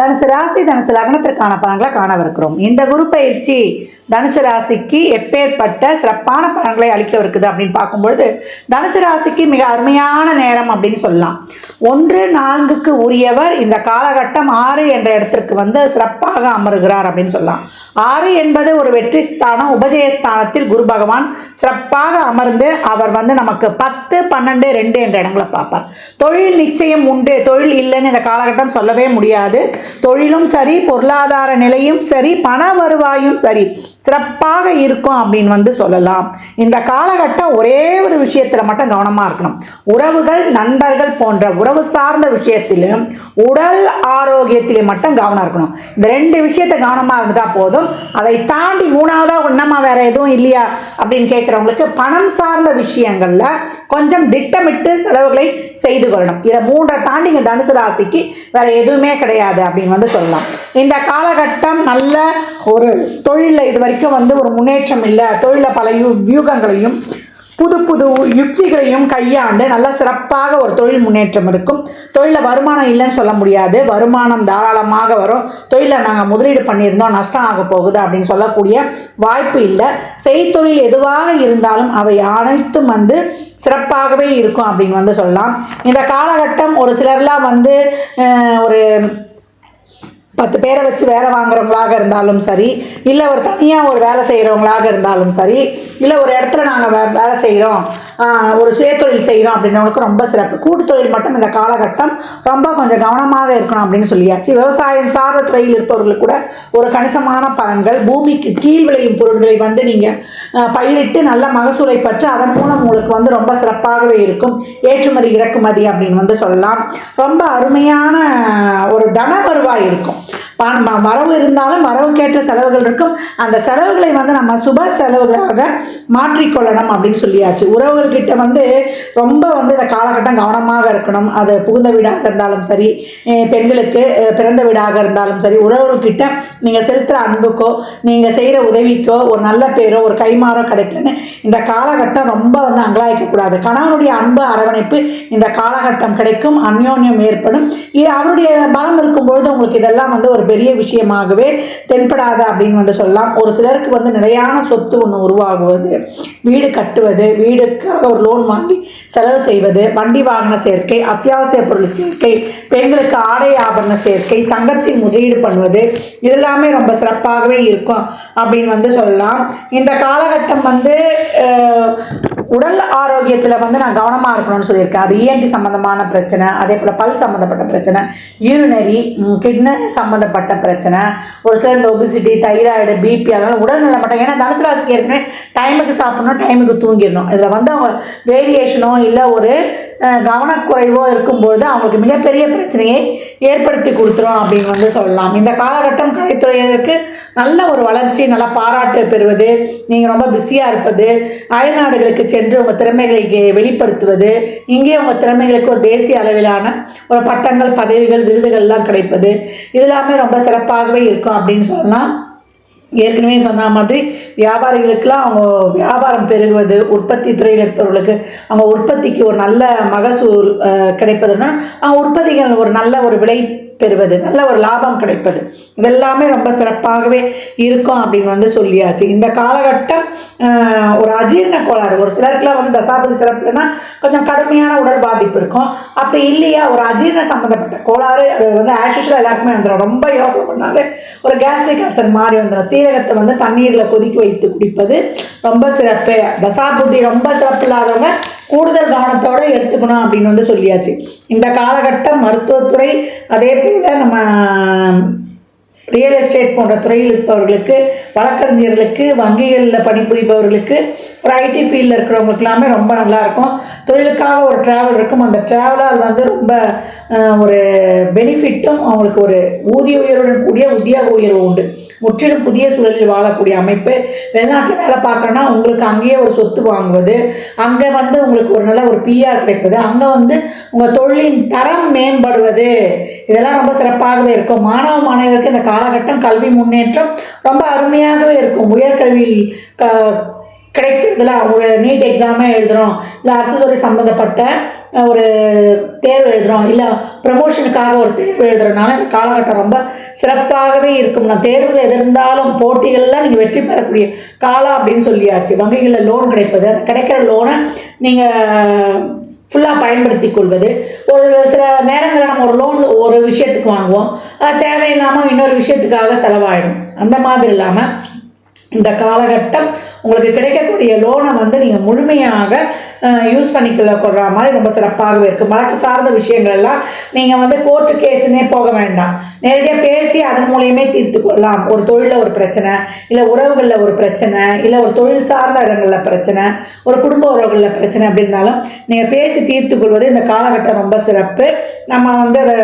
தனுசு ராசி தனுசு லக்னத்திற்கான பலன்களை காணவிருக்கிறோம். இந்த குரு பயிற்சி தனுசு ராசிக்கு எப்பேற்பட்ட சிறப்பான பலன்களை அளிக்கவிருக்குது அப்படின்னு பார்க்கும்பொழுது தனுசு ராசிக்கு மிக அருமையான நேரம் அப்படின்னு சொல்லலாம். ஒன்று நான்குக்கு உரியவர் இந்த காலகட்டம் ஆறு என்ற இடத்திற்கு வந்து சிறப்பாக அமருகிறார் அப்படின்னு சொல்லலாம். ஆறு என்பது ஒரு வெற்றி ஸ்தானம் உபஜயஸ்தானத்தில் குரு பகவான் சிறப்பாக அமர்ந்து அவர் வந்து நமக்கு பத்து பன்னெண்டு ரெண்டு என்ற இடங்களை பார்ப்பார். தொழில் நிச்சயம் உண்டு. தொழில் இல்லைன்னு இந்த காலகட்டம் சொல்லவே முடியாது. தொழிலும் சரி பொருளாதார நிலையும் சரி பண வருவாயும் சரி. சிறப்பாக இருக்கும் அப்படின்னு வந்து சொல்லலாம். இந்த காலகட்டம் ஒரே ஒரு விஷயத்தில் மட்டும் கவனமாக இருக்கணும். உறவுகள் நண்பர்கள் போன்ற உறவு சார்ந்த விஷயத்திலும் உடல் ஆரோக்கியத்திலையும் மட்டும் கவனம் இருக்கணும். இந்த ரெண்டு விஷயத்தை கவனமாக இருந்தா போதும். அதை தாண்டி மூணாவதாக ஒன்றமா வேற எதுவும் இல்லையா அப்படின்னு கேட்குறவங்களுக்கு பணம் சார்ந்த விஷயங்களில் கொஞ்சம் திட்டமிட்டு செலவுகளை செய்து கொள்ளணும். இதை மூன்றை தாண்டி இங்கே தனுசு ராசிக்கு வேற எதுவுமே கிடையாது அப்படின்னு வந்து சொல்லலாம். இந்த காலகட்டம் நல்ல ஒரு தொழிலில் இது வரைக்கும் வந்து ஒரு முன்னேற்றம் இல்லை. தொழிலில் பல யூ வியூகங்களையும் புது புது யுக்திகளையும் கையாண்டு நல்ல சிறப்பாக ஒரு தொழில் முன்னேற்றம் இருக்கும். தொழிலில் வருமானம் இல்லைன்னு சொல்ல முடியாது. வருமானம் தாராளமாக வரும். தொழிலில் நாங்கள் முதலீடு பண்ணியிருந்தோம் நஷ்டம் ஆக போகுது அப்படின்னு சொல்லக்கூடிய வாய்ப்பு இல்லை. செய்தொழில் எதுவாக இருந்தாலும் அவை அனைத்தும் வந்து சிறப்பாகவே இருக்கும் அப்படின்னு வந்து சொல்லலாம். இந்த காலகட்டம் ஒரு சிலர்லாம் வந்து ஒரு பத்து பேரை வச்சு வேலை வாங்குறவங்களாக இருந்தாலும் சரி இல்லை ஒரு தனியாக ஒரு வேலை செய்கிறவங்களாக இருந்தாலும் சரி இல்லை ஒரு இடத்துல நாங்கள் வே வேலை செய்கிறோம் ஒரு சுயத்தொழில் செய்கிறோம் அப்படின்றவங்களுக்கு ரொம்ப சிறப்பு. கூட்டுத்தொழில் மட்டும் இந்த காலகட்டம் ரொம்ப கொஞ்சம் கவனமாக இருக்கணும் அப்படின்னு சொல்லியாச்சு. விவசாயம் சார்ந்த துறையில் இருப்பவர்களுக்கு கூட ஒரு கணிசமான பலன்கள். பூமிக்கு கீழ் விளையும் பொருட்களை வந்து நீங்கள் பயிரிட்டு நல்ல மகசூலை பெற்று அதன் மூலம் உங்களுக்கு வந்து ரொம்ப சிறப்பாகவே இருக்கும். ஏற்றுமதி இறக்குமதி அப்படின்னு வந்து சொல்லலாம். ரொம்ப அருமையான ஒரு தன வருவாய் இருக்கும். வரவு இருந்தாலும் வரவுக்கேற்ற செலவுகள் இருக்கும். அந்த செலவுகளை வந்து நம்ம சுப செலவுகளாக மாற்றிக்கொள்ளணும் அப்படின்னு சொல்லியாச்சு. உறவுகள்கிட்ட வந்து ரொம்ப வந்து இந்த காலகட்டம் கவனமாக இருக்கணும். அது புகுந்த வீடாக இருந்தாலும் சரி பெண்களுக்கு பிறந்த வீடாக இருந்தாலும் சரி உறவுகள்கிட்ட நீங்கள் செலுத்துகிற அன்புக்கோ நீங்கள் செய்கிற உதவிக்கோ ஒரு நல்ல பேரோ ஒரு கைமாறோ கிடைக்கலன்னு இந்த காலகட்டம் ரொம்ப வந்து அங்கலாய்க்கக்கூடாது. கணவனுடைய அன்பு அரவணைப்பு இந்த காலகட்டம் கிடைக்கும். அந்யோன்யம் ஏற்படும். இது அவருடைய பலம் இருக்கும்பொழுது உங்களுக்கு இதெல்லாம் வந்து ஒரு பெரிய விஷயமாகவே தென்படாது அப்படின்னு வந்து சொல்லலாம். ஒரு சிலருக்கு வந்து நிலையான சொத்து ஒன்று உருவாகுவது வீடு கட்டுவது வீடுக்காக ஒரு லோன் வாங்கி செலவு செய்வது வண்டி வாகன சேர்க்கை அத்தியாவசிய பொருள் சேர்க்கை பெண்களுக்கு ஆடை ஆபரண சேர்க்கை தங்கத்தில் முதலீடு பண்ணுவது இதெல்லாமே ரொம்ப சிறப்பாகவே இருக்கும் அப்படின்னு வந்து சொல்லலாம். இந்த காலகட்டம் வந்து உடல் ஆரோக்கியத்தில் வந்து நான் கவனமாக இருக்கணும்னு சொல்லியிருக்கேன். அது இஎன்டி சம்மந்தமான பிரச்சனை அதே போல் பல் சம்மந்தப்பட்ட பிரச்சனை யூரினரி கிட்னரி சம்மந்தப்பட்ட பிரச்சனை. ஒரு சில இந்த ஒபிசிட்டி தைராய்டு பிபி அதனால் உடல்நல மட்டும் ஏன்னா தனுசு ராசிக்கு ஏற்கனவே டைமுக்கு சாப்பிடணும் டைமுக்கு தூங்கிடணும். இதில் வந்து அவங்க வேரியேஷனோ இல்லை ஒரு கவனக்குறைவோ இருக்கும்பொழுது அவங்களுக்கு மிகப்பெரிய பிரச்சனையை ஏற்படுத்தி கொடுத்துரும் அப்படின்னு வந்து சொல்லலாம். இந்த காலகட்டம் கலைத்துறையினருக்கு நல்ல ஒரு வளர்ச்சி நல்ல பாராட்டு பெறுவது நீங்கள் ரொம்ப பிஸியாக இருப்பது அயல்நாடுகளுக்கு சென்று உங்கள் திறமைகளை வெளிப்படுத்துவது இங்கே உங்கள் திறமைகளுக்கு ஒரு தேசிய அளவிலான ஒரு பட்டங்கள் பதவிகள் விருதுகள்லாம் கிடைப்பது இதெல்லாமே ரொம்ப சிறப்பாகவே இருக்கும் அப்படின்னு சொல்லலாம். ஏற்கனவே சொன்ன மாதிரி வியாபாரிகளுக்கெல்லாம் அவங்க வியாபாரம் பெருகுவது உற்பத்தி துறையில் இருப்பவர்களுக்கு அவங்க உற்பத்திக்கு ஒரு நல்ல மகசூல் அஹ், கிடைப்பதுன்னா அவங்க உற்பத்திகள் ஒரு நல்ல ஒரு விலை பெறுவது நல்ல ஒரு லாபம் கிடைப்பது. இதெல்லாமே ரொம்ப சிறப்பாகவே இருக்கும் அப்படின்னு வந்து சொல்லியாச்சு. இந்த காலகட்டம் ஒரு அஜீரண கோளாறு. ஒரு சிலருக்குலாம் வந்து தசாபதி சிறப்புனா கொஞ்சம் கடுமையான உடல் பாதிப்பு இருக்கும். அப்படி இல்லையா ஒரு அஜீரண சம்மந்தப்பட்ட கோளாறு அது வந்து ஆஷுஷலாக எல்லாருக்குமே வந்துடும் ரொம்ப யோசனை பண்ணாலே ஒரு கேஸ்ட்ரிக் அல்சர் மாதிரி வந்துடும் சீரகத்தை வந்து தண்ணீரில் கொதிக்க வைத்து குடிப்பது ரொம்ப சிறப்பு. தசாபுத்தி ரொம்ப சிறப்பு இல்லாதவங்க கூடுதல் கவனத்தோடு எடுத்துக்கணும் அப்படின்னு வந்து சொல்லியாச்சு. இந்த காலகட்டம் மருத்துவத்துறை அதே போல் நம்ம ரியல் எஸ்டேட் போன்ற துறையில் இருப்பவர்களுக்கு வழக்கறிஞர்களுக்கு வங்கிகளில் பணிபுரிபவர்களுக்கு ஒரு ஐடி ஃபீல்டில் இருக்கிறவங்களுக்கு எல்லாமே ரொம்ப நல்லா இருக்கும். தொழிலுக்காக ஒரு ட்ராவல் இருக்கும். அந்த ட்ராவலால் வந்து ரொம்ப ஒரு பெனிஃபிட்டும் அவங்களுக்கு ஒரு ஊதிய உயர்வுடன் கூடிய உத்தியோக உயர்வு உண்டு. முற்றிலும் புதிய சூழலில் வாழக்கூடிய அமைப்பு. வெளிநாட்டில் வேலை பார்க்குறோன்னா உங்களுக்கு அங்கேயே ஒரு சொத்து வாங்குவது அங்கே வந்து உங்களுக்கு ஒரு நல்ல ஒரு பிஆர் கிடைப்பது அங்கே வந்து உங்கள் தொழிலின் தரம் மேம்படுவது இதெல்லாம் ரொம்ப சிறப்பாகவே இருக்கும். மாணவ மாணவர்களுக்கு இந்த காலகட்டம் கல்வி முன்னேற்றம் ரொம்ப அருமையாகவே இருக்கும். உயர்கல்வியில் க கிடைக்கிறதுல ஒரு நீட் எக்ஸாமே எழுதுகிறோம் இல்லை அரசு துறை சம்மந்தப்பட்ட ஒரு தேர்வு எழுதுகிறோம் இல்லை ப்ரமோஷனுக்காக ஒரு தேர்வு எழுதுறதுனால இந்த காலகட்டம் ரொம்ப சிறப்பாகவே இருக்கும். நான் தேர்வு எது இருந்தாலும் போட்டிகள்லாம் நீங்கள் வெற்றி பெறக்கூடிய காலம் அப்படின்னு சொல்லியாச்சு. வங்கிகளில் லோன் கிடைப்பது. அந்த கிடைக்கிற லோனை நீங்கள் ஃபுல்லாக பயன்படுத்தி கொள்வது. ஒரு சில நேரங்களில் நம்ம ஒரு லோன் ஒரு விஷயத்துக்கு வாங்குவோம். தேவையில்லாமல் இன்னொரு விஷயத்துக்காக செலவாயிடும். அந்த மாதிரி இல்லாமல் இந்த காலகட்டம் உங்களுக்கு கிடைக்கக்கூடிய லோனை வந்து நீங்கள் முழுமையாக யூஸ் பண்ணிக்கொள்ள மாதிரி ரொம்ப சிறப்பாகவே இருக்குது வழக்கு சார்ந்த விஷயங்கள் எல்லாம் நீங்கள் வந்து கோர்ட்டு கேஸுன்னே போக வேண்டாம். நேரடியாக பேசி அதன் மூலியமே தீர்த்து கொள்ளலாம். ஒரு தொழிலில் ஒரு பிரச்சனை இல்லை உறவுகளில் ஒரு பிரச்சனை இல்லை ஒரு தொழில் சார்ந்த இடங்களில் பிரச்சனை ஒரு குடும்ப உறவுகளில் பிரச்சனை அப்படி இருந்தாலும் நீங்கள் பேசி தீர்த்து கொள்வது இந்த காலகட்டம் ரொம்ப சிறப்பு. நம்ம வந்து அதை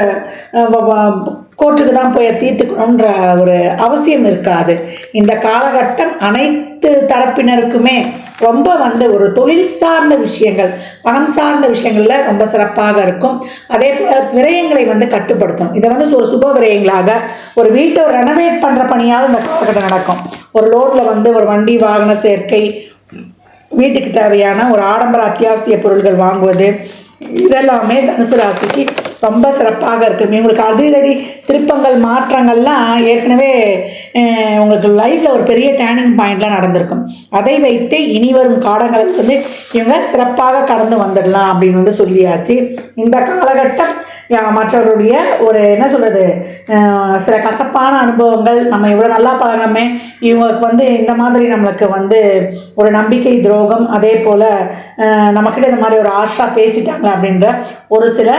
கோர்ட்டுக்கு தான் போய் தீர்த்துக்கணுன்ற ஒரு அவசியம் இருக்காது. இந்த காலகட்டம் அனைத்து தரப்பினருக்குமே ரொம்ப வந்து ஒரு தொழில் சார்ந்த விஷயங்கள் பணம் சார்ந்த விஷயங்களில் ரொம்ப சிறப்பாக இருக்கும். அதே போல் விரயங்களை வந்து கட்டுப்படுத்தும். இதை வந்து ஒரு சுப விரயங்களாக ஒரு வீட்டை ரெனவேட் ரெனோவேட் பண்ணுற பணியாக இந்த காலகட்டம் நடக்கும். ஒரு லோனில் வந்து ஒரு வண்டி வாகன சேர்க்கை வீட்டுக்கு தேவையான ஒரு ஆடம்பர அத்தியாவசிய பொருட்கள் வாங்குவது இதெல்லாமே தனுசு ராசிக்கு ரொம்ப சிறப்பாக இருக்கும். உங்களுக்கு அதிரடி திருப்பங்கள் மாற்றங்கள்லாம் ஏற்கனவே உங்களுக்கு லைஃப்பில் ஒரு பெரிய டேர்னிங் பாயிண்ட்லாம் நடந்திருக்கும். அதை வைத்து இனி வரும் காலங்களுக்கு வந்து இவங்க சிறப்பாக கடந்து வந்துடலாம் அப்படின்னு வந்து சொல்லியாச்சு. இந்த காலகட்டம் மற்றவருடைய ஒரு என்ன சொல்கிறது சில கசப்பான அனுபவங்கள் நம்ம இவ்வளோ நல்லா பழகமே இவங்களுக்கு வந்து இந்த மாதிரி நம்மளுக்கு வந்து ஒரு நம்பிக்கை துரோகம் அதே போல் நம்மக்கிட்ட இந்த மாதிரி ஒரு ஆர்ஷாக பேசிட்டாங்க அப்படின்ற ஒரு சில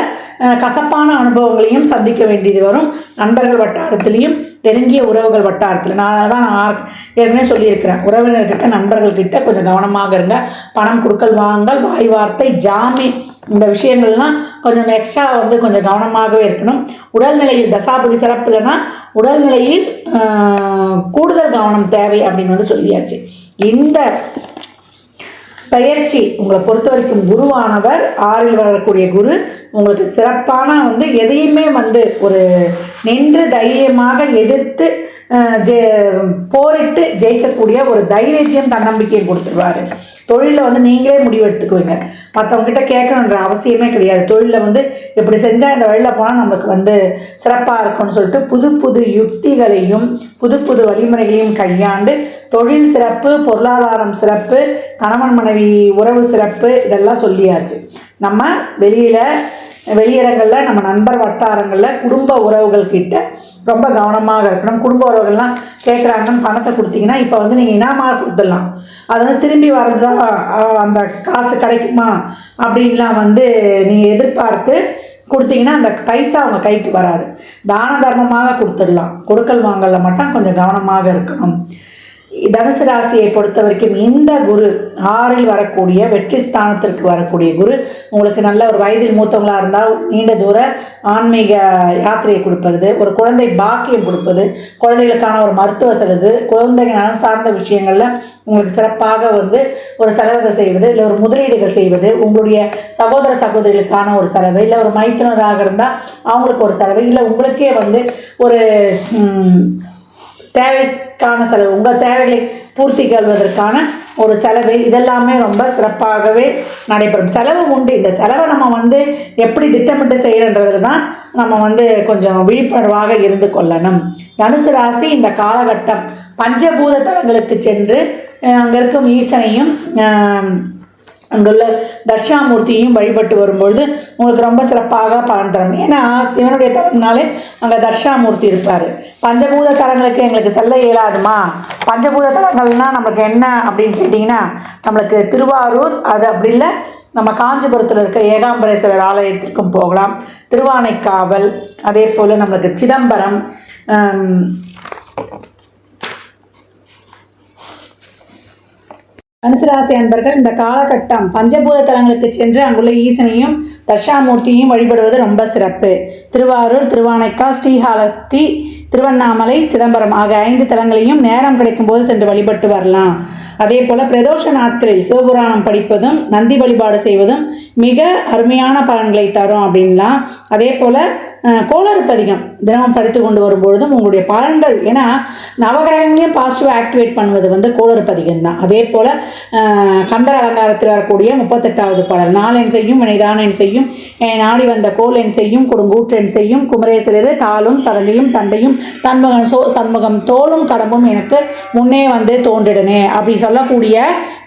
கசப்பான அனுபவங்களையும் சந்திக்க வேண்டியது வரும். நண்பர்கள் வட்டாரத்துலேயும் நெருங்கிய உறவுகள் வட்டாரத்தில். நான் அதான் நான் ஏற்கனவே சொல்லியிருக்கிறேன். உறவினர்கிட்ட நண்பர்கள்கிட்ட கொஞ்சம் கவனமாக இருங்க. பணம் கொடுக்கல் வாங்கல் வாய் வார்த்தை ஜாமி இந்த விஷயங்கள்லாம் கொஞ்சம் எக்ஸ்ட்ரா வந்து கொஞ்சம் கவனமாகவே இருக்கணும். உடல்நிலையில் தசாபதி சிறப்பு இல்லைன்னா உடல்நிலையில் கூடுதல் கவனம் தேவை அப்படின்னு வந்து சொல்லியாச்சு. இந்த பயிற்சி உங்களை பொறுத்த வரைக்கும் குருவானவர் ஆறில் வரக்கூடிய குரு உங்களுக்கு சிறப்பான வந்து எதையுமே வந்து ஒரு நின்று தைரியமாக எதிர்த்து ஜெ போரிட்டு ஜெயிக்கக்கூடிய ஒரு தைரியத்தையும் தன்னம்பிக்கையும் கொடுத்துருவாரு. தொழிலில் வந்து நீங்களே முடிவெடுத்துக்குவீங்க மற்றவங்ககிட்ட கேட்கணுன்ற அவசியமே கிடையாது. தொழிலில் வந்து இப்படி செஞ்சால் இந்த வழியில் போனால் நமக்கு வந்து சிறப்பாக இருக்கும்னு சொல்லிட்டு புது புது யுக்திகளையும் புது புது வழிமுறைகளையும் கையாண்டு தொழில் சிறப்பு பொருளாதாரம் சிறப்பு கணவன் மனைவி உறவு சிறப்பு இதெல்லாம் சொல்லியாச்சு. நம்ம வெளியில் வெளியிடங்களில் நம்ம நண்பர் வட்டாரங்களில் குடும்ப உறவுகள் கிட்ட ரொம்ப கவனமாக இருக்கணும். குடும்ப உறவுகள்லாம் கேட்குறாங்கன்னு பணத்தை கொடுத்தீங்கன்னா இப்போ வந்து நீங்கள் இனாமாக கொடுத்துடலாம். அது வந்து திரும்பி வர்றதா அந்த காசு கிடைக்குமா அப்படின்லாம் வந்து நீங்கள் எதிர்பார்த்து கொடுத்தீங்கன்னா அந்த பைசா அவங்க கைக்கு வராது. தான தர்மமாக கொடுத்துடலாம். கொடுக்கல் வாங்கலில் மட்டும் கொஞ்சம் கவனமாக இருக்கணும். தனுசு ராசியை பொறுத்த வரைக்கும் இந்த குரு ஆறில் வரக்கூடிய வெற்றி ஸ்தானத்திற்கு வரக்கூடிய குரு உங்களுக்கு நல்ல ஒரு வயதில் மூத்தவங்களாக இருந்தால் நீண்ட தூர ஆன்மீக யாத்திரையை கொடுப்பது ஒரு குழந்தை பாக்கியம் கொடுப்பது குழந்தைகளுக்கான ஒரு மருத்துவ செலவு குழந்தைகள் நலன் சார்ந்த விஷயங்களில் உங்களுக்கு சிறப்பாக வந்து ஒரு செலவுகள் செய்வது இல்லை ஒரு முதலீடுகள் செய்வது உங்களுடைய சகோதர சகோதரிகளுக்கான ஒரு செலவு இல்லை ஒரு மைத்துனராக இருந்தால் அவங்களுக்கு ஒரு செலவு இல்லை உங்களுக்கே வந்து ஒரு தேவைக்கான செலவு உங்கள் தேவைகளை பூர்த்தி கொள்வதற்கான ஒரு செலவு இதெல்லாமே ரொம்ப சிறப்பாகவே நடைபெறும். செலவு உண்டு. இந்த செலவை நம்ம வந்து எப்படி திட்டமிட்டு செய்கிறன்றதுல தான் நம்ம வந்து கொஞ்சம் விழிப்புணர்வாக இருந்து கொள்ளணும். தனுசு ராசி இந்த காலகட்டம் பஞ்சபூத தலங்களுக்கு சென்று அங்கே இருக்கும் ஈசனையும் அங்குள்ள தட்சிணாமூர்த்தியும் வழிபட்டு வரும்பொழுது உங்களுக்கு ரொம்ப சிறப்பாக பலன் தரும். ஏன்னா சிவனுடைய தலம்னாலே அங்கே தட்சிணாமூர்த்தி இருப்பார். பஞ்சபூத தலங்களுக்கு எங்களுக்கு செல்ல இயலாதுமா? பஞ்சபூத தலங்கள்னால் நம்மளுக்கு என்ன அப்படின்னு கேட்டிங்கன்னா நம்மளுக்கு திருவாரூர் அது அப்படி இல்லை நம்ம காஞ்சிபுரத்தில் இருக்க ஏகாம்பரேஸ்வரர் ஆலயத்திற்கும் போகலாம். திருவானைக்காவல் அதே போல் நம்மளுக்கு சிதம்பரம் தனுசுராசி அன்பர்கள் இந்த காலகட்டம் பஞ்சபூத தலங்களுக்கு சென்று அங்குள்ள ஈசனையும் தர்ஷாமூர்த்தியையும் வழிபடுவது ரொம்ப சிறப்பு. திருவாரூர் திருவானைக்கா ஸ்ரீஹாலத்தி திருவண்ணாமலை சிதம்பரம் ஆகிய ஐந்து தலங்களையும் நேரம் கிடைக்கும்போது சென்று வழிபட்டு வரலாம். அதே போல பிரதோஷ நாட்களில் சிவபுராணம் படிப்பதும் நந்தி வழிபாடு செய்வதும் மிக அருமையான பலன்களை தரும் அப்படின்லாம். அதே போல அஹ், கோளறு பதிகம் தினமும் படித்து கொண்டு வரும்பொழுதும் உங்களுடைய பலன்கள் ஏன்னா நவகிரகங்களையும் பாசிட்டிவ் ஆக்டிவேட் பண்ணுவது வந்து கோளறு பதிகம் தான் அதே போல கந்தர் அலங்காரத்தில் வரக்கூடிய முப்பத்தெட்டாவது பாடல் நாளென் செய்யும் வினைதானென் செய்யும் என் நாடி வந்த கோல் என் செய்யும் கொடுங்கூற்றென் செய்யும் குமரேசரரு தாளும் சதங்கையும் தண்டையும் தன்மகன் சோ சண்முகம் தோளும் கடம்பும் எனக்கு முன்னே வந்து தோன்றிடனே அப்படி சொல்லக்கூடிய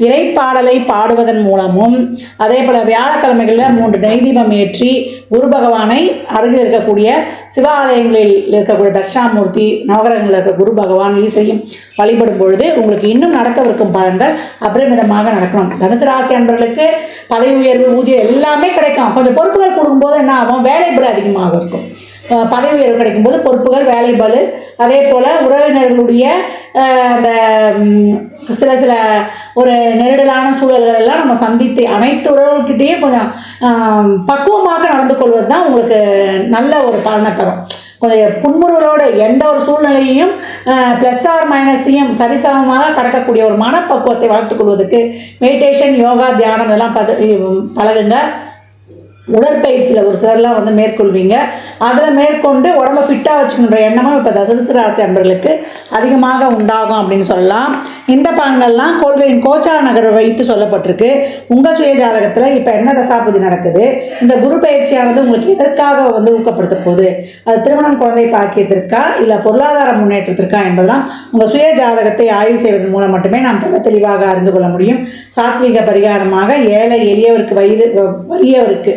இறைப்பாடலை பாடுவதன் மூலமும் அதே போல் வியாழக்கிழமைகளில் மூன்று நெய்தீபம் ஏற்றி குரு பகவானை அருகில் இருக்கக்கூடிய சிவாலயங்களில் இருக்கக்கூடிய தட்சிணாமூர்த்தி நவகரங்களில் இருக்க குரு பகவான் ஈசையும் வழிபடும் பொழுது உங்களுக்கு இன்னும் நடக்கவிருக்கும் பலன்கள் அபரிமிதமாக நடக்கணும். தனுசு ராசி அன்பர்களுக்கு பதவி உயர்வு ஊதியம் எல்லாமே கிடைக்கும். கொஞ்சம் பொறுப்புகள் கொடுக்கும்போது என்ன ஆகும்? வேலைப்படு அதிகமாக இருக்கும். பதவி உயர்வு கிடைக்கும்போது பொறுப்புகள் வேலைபளு அதே போல் உறவினர்களுடைய அந்த சில சில ஒரு நெருடலான சூழல்கள் எல்லாம் நம்ம சந்தித்து அனைத்து உறவுகிட்டேயும் கொஞ்சம் பக்குவமாக நடந்து கொள்வது தான் உங்களுக்கு நல்ல ஒரு பலனை தரும். கொஞ்சம் புன்முறுவலோடு எந்த ஒரு சூழ்நிலையையும் ப்ளஸ் ஆர் மைனஸையும் சரிசமமாக கடக்கக்கூடிய ஒரு மனப்பக்குவத்தை வளர்த்துக் கொள்வதற்கு மெடிடேஷன் யோகா தியானம் இதெல்லாம் பது பழகுங்க. உடற்பயிற்சியில் ஒரு சிலர்லாம் வந்து மேற்கொள்வீங்க. அதில் மேற்கொண்டு உடம்ப ஃபிட்டாக வச்சுக்கின்ற எண்ணமும் இப்போ தசரசு ராசி அன்பர்களுக்கு அதிகமாக உண்டாகும் அப்படின்னு சொல்லலாம். இந்த பலன்கள்லாம் கோள்களின் கோச்சார நகர் வைத்து சொல்லப்பட்டிருக்கு. உங்கள் சுய ஜாதகத்தில் இப்போ என்ன தசாபதி நடக்குது? இந்த குரு பயிற்சியானது உங்களுக்கு எதற்காக வந்து ஊக்கப்படுத்த போகுது? அது திருமணம் குழந்தை பாக்கியத்திற்கா இல்லை பொருளாதார முன்னேற்றத்திற்கா என்பதெல்லாம் உங்கள் சுய ஜாதகத்தை ஆய்வு செய்வதன் மூலம் மட்டுமே நாம் தெள்ள தெளிவாக அறிந்து கொள்ள முடியும். சாத்விக பரிகாரமாக ஏழை எளியவருக்கு வயிறு வறியவருக்கு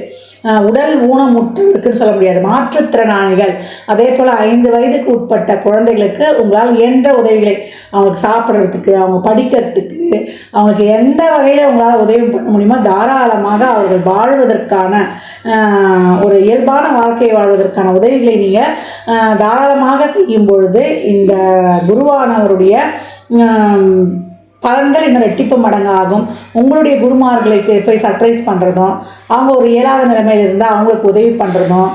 உடல் ஊனமுற்றவருக்குன்னு சொல்ல முடியாது. மாற்றுத்திறனாளிகள். அதே போல் ஐந்து வயதுக்கு உட்பட்ட குழந்தைகளுக்கு உங்களால் இயன்ற உதவிகளை அவங்களுக்கு சாப்பிட்றதுக்கு அவங்க படிக்கிறதுக்கு அவங்களுக்கு எந்த வகையில் உங்களால் உதவி பண்ண முடியுமோ தாராளமாக அவர்கள் வாழ்வதற்கான ஒரு இயல்பான வாழ்க்கையை வாழ்வதற்கான உதவிகளை நீங்கள் தாராளமாக செய்யும் பொழுது இந்த குருவானவருடைய பலன்கள் இன்னும் ரெட்டிப்பு மடங்காகும். உங்களுடைய குருமார்களுக்கு போய் சர்ப்ரைஸ் பண்ணுறதும் அவங்க ஒரு இயலாத நிலைமையில் இருந்தால் அவங்களுக்கு உதவி பண்ணுறதும்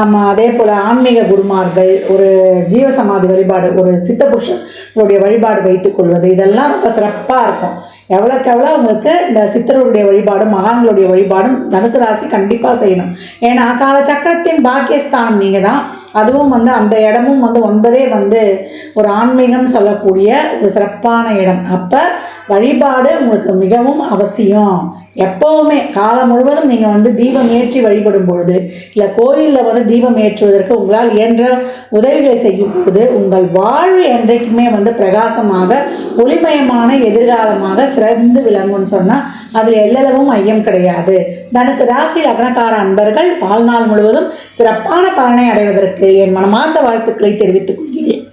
நம்ம அதே போல் ஆன்மீக குருமார்கள் ஒரு ஜீவசமாதி வழிபாடு ஒரு சித்த புருஷனுடைய வழிபாடு வைத்துக் கொள்வது இதெல்லாம் ரொம்ப சிறப்பாக இருக்கும். எவ்வளோக்கு எவ்வளோ உங்களுக்கு இந்த சித்தர்களுடைய வழிபாடும் மகான்களுடைய வழிபாடும் தனுசு ராசி கண்டிப்பாக செய்யணும். ஏன்னா காலச்சக்கரத்தின் பாக்கியஸ்தானம் நீங்கள் தான் அதுவும் வந்து அந்த இடமும் வந்து ஒன்பதே வந்து ஒரு ஆன்மீகம் சொல்லக்கூடிய ஒரு சிறப்பான இடம். அப்போ வழிபாடு உங்களுக்கு மிகவும் அவசியம். எப்போவுமே காலம் முழுவதும் நீங்கள் வந்து தீபம் ஏற்றி வழிபடும் பொழுது இல்லை கோயிலில் வந்து தீபம் ஏற்றுவதற்கு உங்களால் இயன்ற உதவிகளை செய்யும் பொழுது உங்கள் வாழ்வு என்றைக்குமே வந்து பிரகாசமாக ஒளிமயமான எதிர்காலமாக சிறந்து விளங்கும்னு சொன்னால் அதில் எல்லளவும் ஐயம் கிடையாது. தனுசு ராசி லக்னக்கார அன்பர்கள் வாழ்நாள் முழுவதும் சிறப்பான பலனை அடைவதற்கு என் மனமார்ந்த வாழ்த்துக்களை தெரிவித்துக் கொள்கிறேன்.